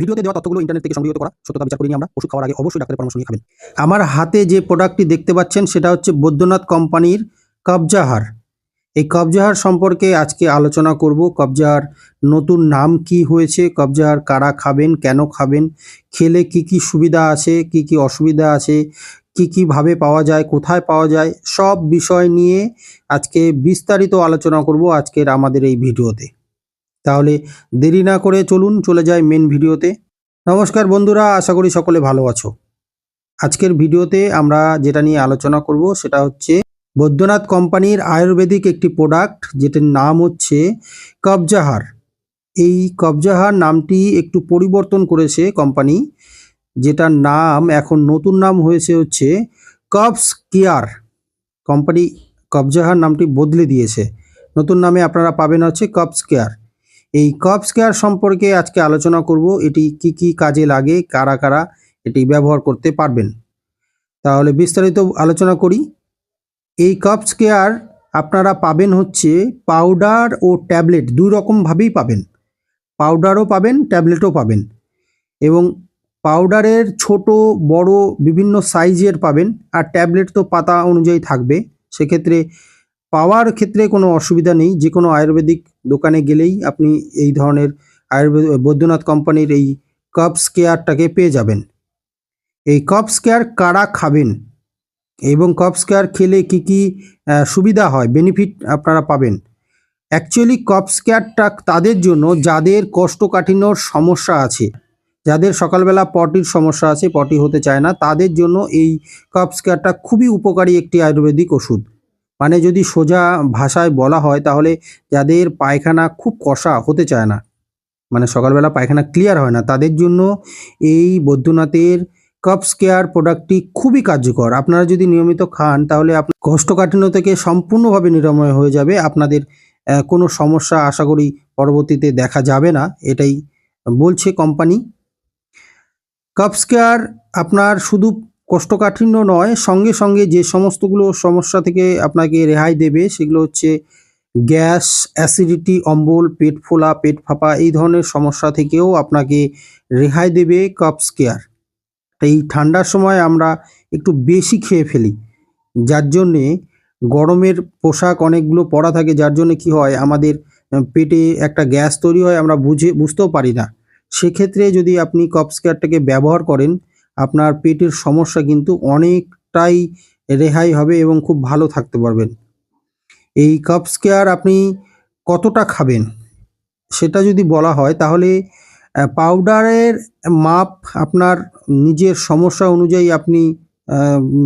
ভিডিওতে দেওয়া তথ্যগুলো ইন্টারনেট থেকে সংগৃহীত করা, সত্যতা বিচার করিনি আমরা, ওষুধ খাওয়ার আগে অবশ্যই ডাক্তারের পরামর্শ নিয়ে খাবেন। আমার হাতে যে প্রোডাক্টটি দেখতে পাচ্ছেন, সেটা হচ্ছে বৈদ্যনাথ কোম্পানির কবজাহার। এই কবজাহার সম্পর্কে আজকে আলোচনা করব। কবজাহার নতুন নাম কি হয়েছে? কবজাহার কারা খাবেন? কেন খাবেন? খেলে কি কি সুবিধা আছে? কি কি অসুবিধা আছে? কি কি ভাবে পাওয়া যায়? কোথায় পাওয়া যায়? সব বিষয় নিয়ে আজকে বিস্তারিত আলোচনা করব আজকের আমাদের এই ভিডিওতে। তাহলে দেরি না করে চলুন চলে যাই মেন ভিডিওতে। নমস্কার বন্ধুরা, আশা করি সকলে ভালো আছো। আজকের ভিডিওতে আমরা যেটা নিয়ে আলোচনা করব সেটা হচ্ছে বৈদ্যনাথ কোম্পানির আয়ুর্বেদিক একটি প্রোডাক্ট যেটির নাম হচ্ছে কবজাহার। এই কবজাহার নামটি একটু পরিবর্তন করেছে কোম্পানি, যেটার নাম, এখন নতুন নাম হয়েছে হচ্ছে কবস কেয়ার। কোম্পানি কবজাহার নামটি বদলে দিয়েছে। নতুন নামে আপনারা পাবেন হচ্ছে কবস কেয়ার। এই কপস কেয়ার সম্পর্কে আজকে আলোচনা করব, এটি কি কি কাজে লাগে, কারা কারা এটি ব্যবহার করতে পারবেন। তাহলে বিস্তারিত আলোচনা করি। এই কপস কেয়ার আপনারা পাবেন হচ্ছে পাউডার ও ট্যাবলেট দুই রকমভাবেই পাবেন। পাউডারও পাবেন ট্যাবলেটও পাবেন। এবং পাউডারের ছোট, বড় বিভিন্ন সাইজের পাবেন, আর ট্যাবলেট তো পাতা অনুযায়ী থাকবে। সেক্ষেত্রে পাওয়ার ক্ষেত্রে কোনো অসুবিধা নেই। যে কোনো আয়ুর্বেদিক দোকানে গেলেই আপনি এই ধরনের আয়ুর্বেদ, বৈদ্যনাথ কোম্পানির এই কপস কেয়ারটাকে পেয়ে যাবেন। এই কপস কেয়ার কারা খাবেন এবং কপস কেয়ার খেলে কি কি সুবিধা হয়, বেনিফিট আপনারা পাবেন। অ্যাকচুয়ালি কপস কেয়ারটা তাদের জন্য যাদের কোষ্ঠকাঠিন্যর সমস্যা আছে, যাদের সকালবেলা পটির সমস্যা আছে, পটি হতে চায় না, তাদের জন্য এই কপস কেয়ারটা খুবই উপকারী একটি আয়ুর্বেদিক ওষুধ। মানে যদি সোজা ভাষায় বলা হয়, তাহলে যাদের পায়খানা খুব কষা হতে চায় না মানে সকালবেলা পায়খানা ক্লিয়ার হয় না, তাদের জন্য এই বৈদ্যনাথের কপস কেয়ার প্রোডাক্টটি খুবই কার্যকর। আপনারা যদি নিয়মিত খান, তাহলে আপনার কোষ্ঠকাঠিন্য থেকে সম্পূর্ণভাবে নিরাময় হয়ে যাবে। আপনাদের কোনো সমস্যা আশা করি পরবর্তীতে দেখা যাবে না, এটাই বলছে কোম্পানি কপস কেয়ার আপনার শুধু কোষ্ঠকাঠিন্য নয়, সঙ্গে সঙ্গে যে সমস্তগুলো সমস্যা থেকে আপনাকে রেহাই দেবে সেগুলো হচ্ছে গ্যাস, অ্যাসিডিটি, অম্বল, পেট ফোলা, পেট ফাঁপা, এই ধরনের সমস্যা থেকেও আপনাকে রেহাই দেবে কপস কেয়ার। এই ঠান্ডার সময় আমরা একটু বেশি খেয়ে ফেলি, যার জন্যে গরমের পোশাক অনেকগুলো পরা থাকে, যার জন্য কি হয়, আমাদের পেটে একটা গ্যাস তৈরি হয়, আমরা বুঝে, বুঝতেও পারি না। সেক্ষেত্রে যদি আপনি কপস কেয়ারটাকে ব্যবহার করেন আপনার পেটের সমস্যা কিন্তু অনেকটাই রেহাই হবে এবং খুব ভালো থাকতে পারবেন। এই কাপস কেয়ার আপনি কতটা খাবেন? সেটা যদি বলা হয়, তাহলে পাউডারের মাপ আপনার নিজের সমস্যা অনুযায়ী আপনি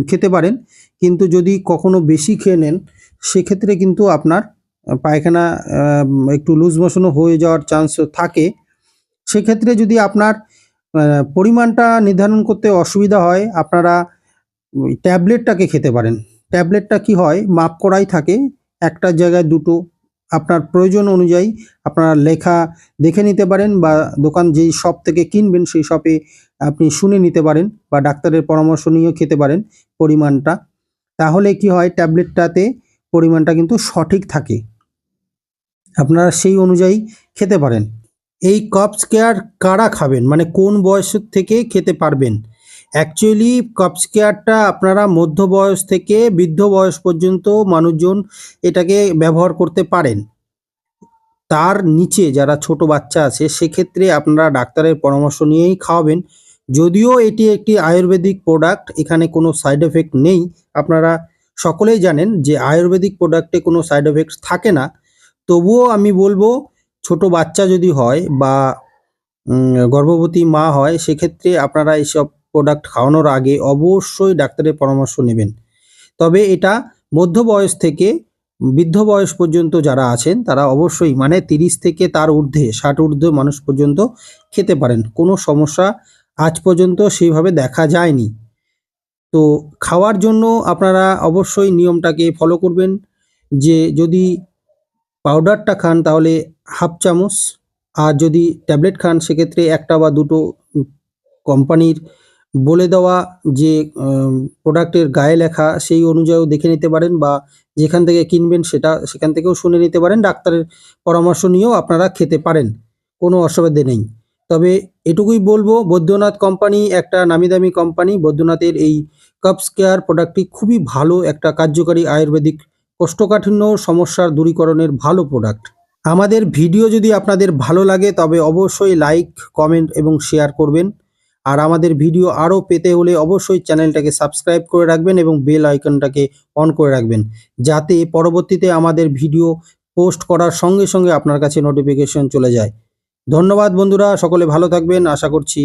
খেতে পারেন। কিন্তু যদি কখনো বেশি খেয়ে নেন, সেক্ষেত্রে কিন্তু আপনার পায়খানা একটু লুজ মোশনও হয়ে যাওয়ার চান্স থাকে। সেক্ষেত্রে যদি আপনার পরিমাণটা নির্ধারণ করতে অসুবিধা হয়, আপনারা ট্যাবলেটটাকে খেতে পারেন। ট্যাবলেটটা কি হয়, মাপ করাই থাকে, একটা জায়গায় দুটো, আপনার প্রয়োজন অনুযায়ী আপনারা লেখা দেখে নিতে পারেন বা দোকান যেই শপ থেকে কিনবেন সেই শপে আপনি শুনে নিতে পারেন বা ডাক্তারের পরামর্শ নিয়েও খেতে পারেন পরিমাণটা। তাহলে কি হয়, ট্যাবলেটটাতে পরিমাণটা কিন্তু সঠিক থাকে। আপনারা সেই অনুযায়ী খেতে পারেন। এই কপস কেয়ার কারা খাবেন? মানে কোন বয়স থেকে খেতে পারবেন? অ্যাকচুয়ালি কপস কেয়ারটা আপনারা মধ্য বয়স থেকে বৃদ্ধ বয়স পর্যন্ত মানুষজন এটাকে ব্যবহার করতে পারেন। তার নিচে যারা ছোট বাচ্চা আছে, সেক্ষেত্রে আপনারা ডাক্তারের পরামর্শ নিয়েই খাওয়াবেন। যদিও এটি একটি আয়ুর্বেদিক প্রোডাক্ট এখানে কোনো সাইড এফেক্ট নেই। আপনারা সকলেই জানেন যে আয়ুর্বেদিক প্রোডাক্টে কোনো সাইড এফেক্ট থাকে না। তবুও আমি বলব ছোট বাচ্চা যদি হয় বা গর্ভবতী মা হয়, সেক্ষেত্রে আপনারা এইসব প্রোডাক্ট খাওয়ানোর আগে অবশ্যই ডাক্তারের পরামর্শ নেবেন। তবে এটা মধ্য বয়স থেকে, বৃদ্ধ বয়স পর্যন্ত যারা আছেন, তারা অবশ্যই মানে তিরিশ থেকে তার ঊর্ধ্বে, ষাট ঊর্ধ্বে মানুষ পর্যন্ত খেতে পারেন। কোনো সমস্যা আজ পর্যন্ত সেইভাবে দেখা যায়নি। তো খাওয়ার জন্য আপনারা অবশ্যই নিয়মটাকে ফলো করবেন যে যদি পাউডারটা খান, তাহলে হাফ চামচ। আর যদি ট্যাবলেট খান, সেক্ষেত্রে একটা বা দুটো কোম্পানির বলে দেওয়া যে প্রোডাক্টের গায়ে লেখা, সেই অনুযায়ীও দেখে নিতে পারেন বা যেখান থেকে কিনবেন সেটা সেখান থেকেও শুনে নিতে পারেন। ডাক্তারের পরামর্শ নিয়েও আপনারা খেতে পারেন, কোনো অসুবিধে নেই। তবে এটুকুই বলব, বৈদ্যনাথ কোম্পানি একটা নামি দামি কোম্পানি। বৈদ্যনাথের এই কাপস কেয়ার প্রোডাক্টটি খুবই ভালো, একটা কার্যকারী আয়ুর্বেদিক কোষ্ঠকাঠিন্য সমস্যার দূরীকরণের ভালো প্রোডাক্ট আমাদের ভিডিও যদি আপনাদের ভালো লাগে, তবে অবশ্যই লাইক কমেন্ট এবং শেয়ার করবেন। আর আমাদের ভিডিও আরও পেতে হলে অবশ্যই চ্যানেলটাকে সাবস্ক্রাইব করে রাখবেন এবং বেল আইকনটাকে অন করে রাখবেন। যাতে পরবর্তীতে আমাদের ভিডিও পোস্ট করার সঙ্গে সঙ্গে আপনার কাছে নোটিফিকেশন চলে যায়। ধন্যবাদ বন্ধুরা, সকলে ভালো থাকবেন। আশা করছি